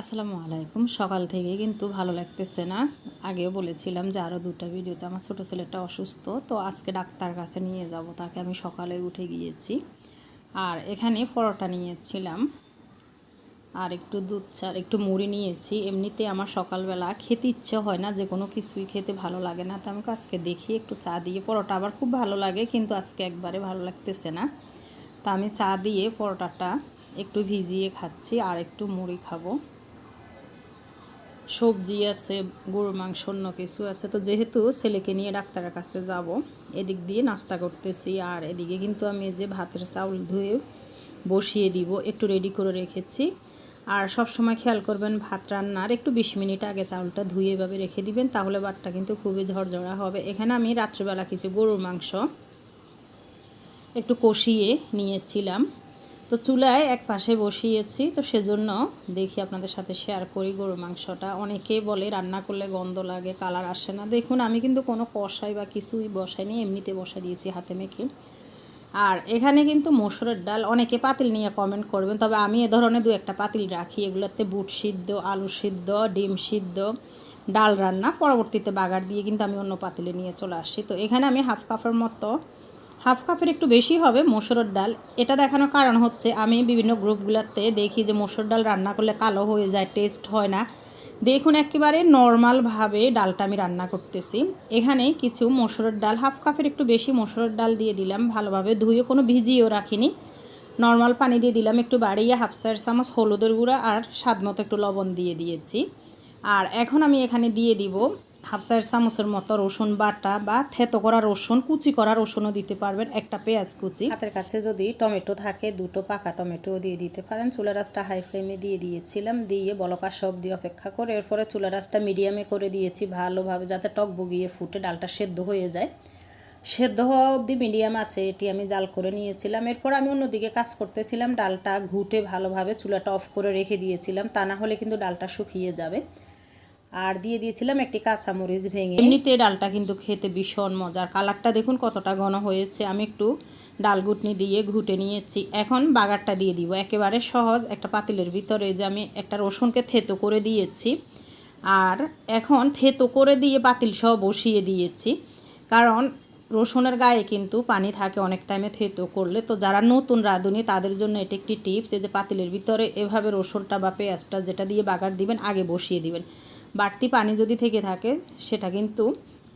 আসসালামু আলাইকুম। সকাল থেকে কিন্তু ভালো লাগতেছে না। আগেও বলেছিলাম যে আরও দুটো ভিডিওতে আমার ছোটো ছেলেটা অসুস্থ, তো আজকে ডাক্তার কাছে নিয়ে যাব। তাকে আমি সকালে উঠে গিয়েছি। আর এখানে পরোটা নিয়েছিলাম। আর একটু দুধ চা আর একটু মুড়ি নিয়েছি। এমনিতে আমার সকালবেলা খেতে ইচ্ছে হয় না, যে কোনো কিছুই খেতে ভালো লাগে না। তো আমি আজকে দেখি একটু চা দিয়ে পরোটা। আবার খুব ভালো লাগে, কিন্তু আজকে একবারে ভালো লাগতেছে না। তা আমি চা দিয়ে পরোটাটা একটু ভিজিয়ে খাচ্ছি, আর একটু মুড়ি খাব। সবজি আছে, গরুর মাংস, অন্য কিছু আছে। তো যেহেতু ছেলেকে নিয়ে ডাক্তারের কাছে যাব, এদিক দিয়ে নাস্তা করতেছি। আর এদিকে কিন্তু আমি যে ভাতের চাউল ধুয়ে বসিয়ে দিব, একটু রেডি করে রেখেছি। আর সব সময় খেয়াল করবেন, ভাত রান্নার একটু বিশ মিনিট আগে চাউলটা ধুয়ে এভাবে রেখে দিবেন, তাহলে ভাতটা কিন্তু খুবই ঝরঝরা হবে। এখানে আমি রাত্রিবেলা কিছু গরুর মাংস একটু কষিয়ে নিয়েছিলাম। তো চুলায় এক পাশে বসিয়েছি। তো সেজন্য দেখি আপনাদের সাথে শেয়ার করি গরুর মাংসটা। অনেকেই বলে রান্না করলে গন্ধ লাগে কালার আসে না। দেখুন, আমি কিন্তু কোনো কষাই বা কিছুই বসাইনি, এমনিতে বসা দিয়েছি হাতে মেখে। আর এখানে কিন্তু মসুরের ডাল, অনেকে পাতিল নিয়ে কমেন্ট করবেন, তবে আমি এ ধরনের দু একটা পাতিল রাখি। এগুলোতে বুট সিদ্ধ, আলু সিদ্ধ, ডিম সিদ্ধ, ডাল রান্না। পরবর্তীতে বাগার দিয়ে কিন্তু আমি অন্য পাতিলে নিয়ে চলে আসি। তো এখানে আমি হাফ কাপের মতো হাফ কাপের একটু বেশি হবে মসুরের ডাল। এটা দেখানোর কারণ হচ্ছে আমি বিভিন্ন গ্রুপগুলোতে দেখি যে মসুর ডাল রান্না করলে কালো হয়ে যায় টেস্ট হয় না। দেখুন একেবারে নর্মালভাবে ডালটা আমি রান্না করতেছি। এখানে কিছু মসুরের ডাল, হাফ কাপের একটু বেশি মসুরের ডাল দিয়ে দিলাম, ভালোভাবে ধুয়ে কোনো ভিজিয়েও রাখিনি। নর্মাল পানি দিয়ে দিলাম একটু বাড়িয়ে, হাফ সাইড চামচ হলুদের গুঁড়া আর স্বাদ মতো একটু লবণ দিয়ে দিয়েছি। আর এখন আমি এখানে দিয়ে দিব হাফ সাইড চামচের মতো রসুন বাটা বা থেতো করা রসুন, কুচি করা রসুনও দিতে পারবেন, একটা পেঁয়াজ কুচি। হাতের কাছে যদি টমেটো থাকে, দুটো পাকা টমেটো দিয়ে দিতে পারেন। চুলা রাসটা হাই ফ্লেমে দিয়ে দিয়েছিলাম, দিয়ে বলকা সব দিয়ে অপেক্ষা করে, এরপরে চুলা রাসটা মিডিয়ামে করে দিয়েছি ভালোভাবে যাতে টক বগিয়ে ফুটে ডালটা সেদ্ধ হয়ে যায়। সেদ্ধ হওয়া অবধি মিডিয়াম আছে, এটি আমি জাল করে নিয়েছিলাম। এরপর আমি অন্যদিকে কাজ করতেছিলাম, ডালটা ঘুটে ভালোভাবে চুলাটা অফ করে রেখে দিয়েছিলাম, তা না হলে কিন্তু ডালটা শুকিয়ে যাবে। আর দিয়ে দিয়েছিলাম একটি কাঁচামরিচ ভেঙে। এমনিতে ডালটা কিন্তু খেতে ভীষণ মজার। কালারটা দেখুন কতটা ঘন হয়েছে। আমি একটু ডাল গুটনি দিয়ে ঘুটে নিয়েছি। এখন বাগারটা দিয়ে দিব। একেবারে সহজ একটা পাতিলের ভিতরে যে আমি একটা রসুনকে থেতো করে দিয়েছি। আর এখন থেতো করে দিয়ে পাতিল সহ বসিয়ে দিয়েছি। কারণ রসুনের গায়ে কিন্তু পানি থাকে অনেক টাইমে থেতো করলে। তো যারা নতুন রাঁধুনি, তাদের জন্য এটি একটি টিপস। যে পাতিলের ভিতরে এভাবে রসুনটা বা পেঁয়াজটা যেটা দিয়ে বাগার দিবেন, আগে বসিয়ে দিবেন। বাড়তি পানি যদি থেকে থাকে, সেটা কিন্তু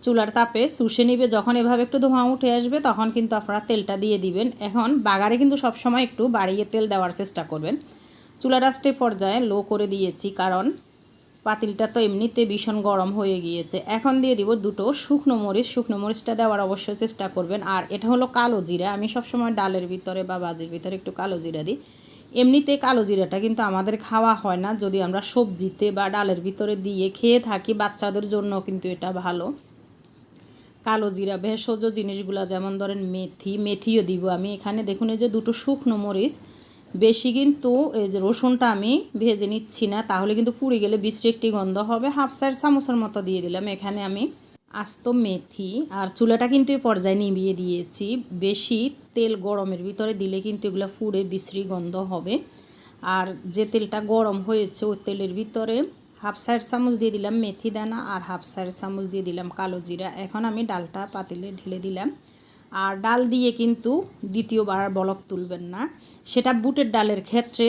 চুলার তাপে শুষে নিবে। যখন এভাবে একটু ধোঁয়া উঠে আসবে, তখন কিন্তু আপনারা তেলটা দিয়ে দিবেন। এখন বাগারে কিন্তু সবসময় একটু বাড়িয়ে তেল দেওয়ার চেষ্টা করবেন। চুলার আস্টে পর্যায়ে লো করে দিয়েছি, কারণ পাতিলটা তো এমনিতে ভীষণ গরম হয়ে গিয়েছে। এখন দিয়ে দিব দুটো শুকনো মরিচ। শুকনো মরিচটা দেওয়ার অবশ্যই চেষ্টা করবেন। আর এটা হলো কালো জিরা। আমি সবসময় ডালের ভিতরে বা বাজির ভিতরে একটু কালো জিরা দিই। এমনিতে কালো জিরাটা কিন্তু আমাদের খাওয়া হয় না। যদি আমরা সবজিতে বা ডালের ভিতরে দিয়ে খেয়ে থাকি, বাচ্চাদের জন্য কিন্তু এটা ভালো। কালো জিরা, ভেষজ জিনিসগুলো যেমন ধরেন মেথি, মেথিও দিব আমি এখানে। দেখুন, এই যে দুটো শুকনো মরিচ, বেশি কিন্তু এই যে রসুনটা আমি ভেজে নিচ্ছি না, তাহলে কিন্তু পুড়ে গেলে বৃষ্টি একটি গন্ধ হবে। হাফ সাইড চামচের মতো দিয়ে দিলাম এখানে আমি। আস্ত মেথি আর চুলাটা কিন্তু এই পর্যায়ে নিভিয়ে দিয়েছি। বেশি তেল গরমের ভিতরে দিলে কিন্তু এগুলো ফুড়ে বিশ্রী গন্ধ হবে। আর যে তেলটা গরম হয়েছে, ওই তেলের ভিতরে হাফ সাইড চামচ দিয়ে দিলাম মেথি দানা আর হাফ সাইড চামচ দিয়ে দিলাম কালো জিরা। এখন আমি ডালটা পাতিলে ঢেলে দিলাম। আর ডাল দিয়ে কিন্তু দ্বিতীয়বার বলক তুলবেন না। সেটা বুটের ডালের ক্ষেত্রে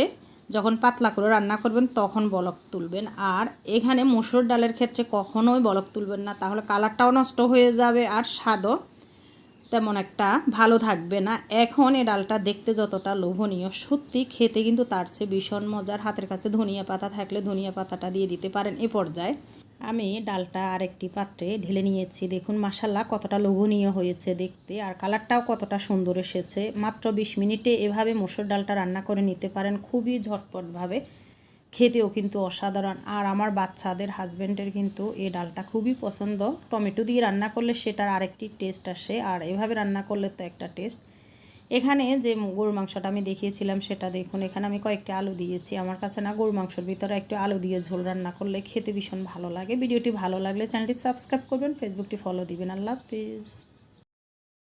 যখন পাতলা করে রান্না করবেন তখন বলক তুলবেন। আর এখানে মুসুর ডালের ক্ষেত্রে কখনোই বলক তুলবেন না, তাহলে কালারটাও নষ্ট হয়ে যাবে আর স্বাদও তেমন একটা ভালো থাকবে না। এখন এ ডালটা দেখতে যতটা লোভনীয়, সত্যি খেতে কিন্তু তার চেয়ে ভীষণ মজার। হাতের কাছে ধনিয়া পাতা থাকলে ধনিয়া পাতাটা দিয়ে দিতে পারেন এ পর্যায়ে। আমি ডালটা আরেকটি পাত্রে ঢেলে নিয়েছি। দেখুন মাসাল্লা কতটা লোভনীয় হয়েছে দেখতে। আর কালারটাও কতটা সুন্দর এসেছে। মাত্র বিশ মিনিটে এভাবে মসুর ডালটা রান্না করে নিতে পারেন খুবই ঝটপটভাবে। খেতেও কিন্তু অসাধারণ। আর আমার বাচ্চাদের হাজব্যান্ডের কিন্তু এই ডালটা খুবই পছন্দ। টমেটো দিয়ে রান্না করলে সেটার আরেকটি টেস্ট আসে, আর এভাবে রান্না করলে তো একটা টেস্ট। এখানে যে গরুর মাংসটা আমি দেখিয়েছিলাম সেটা দেখুন, এখানে আমি কয়েকটি আলু দিয়েছি। আমার কাছে না গরুর মাংসের ভিতরে একটু আলু দিয়ে ঝোল রান্না করলে খেতে ভীষণ ভালো লাগে। ভিডিওটি ভালো লাগলে চ্যানেলটি সাবস্ক্রাইব করবেন, ফেসবুকটি ফলো দিবেন। আল্লাহ হাফিজ।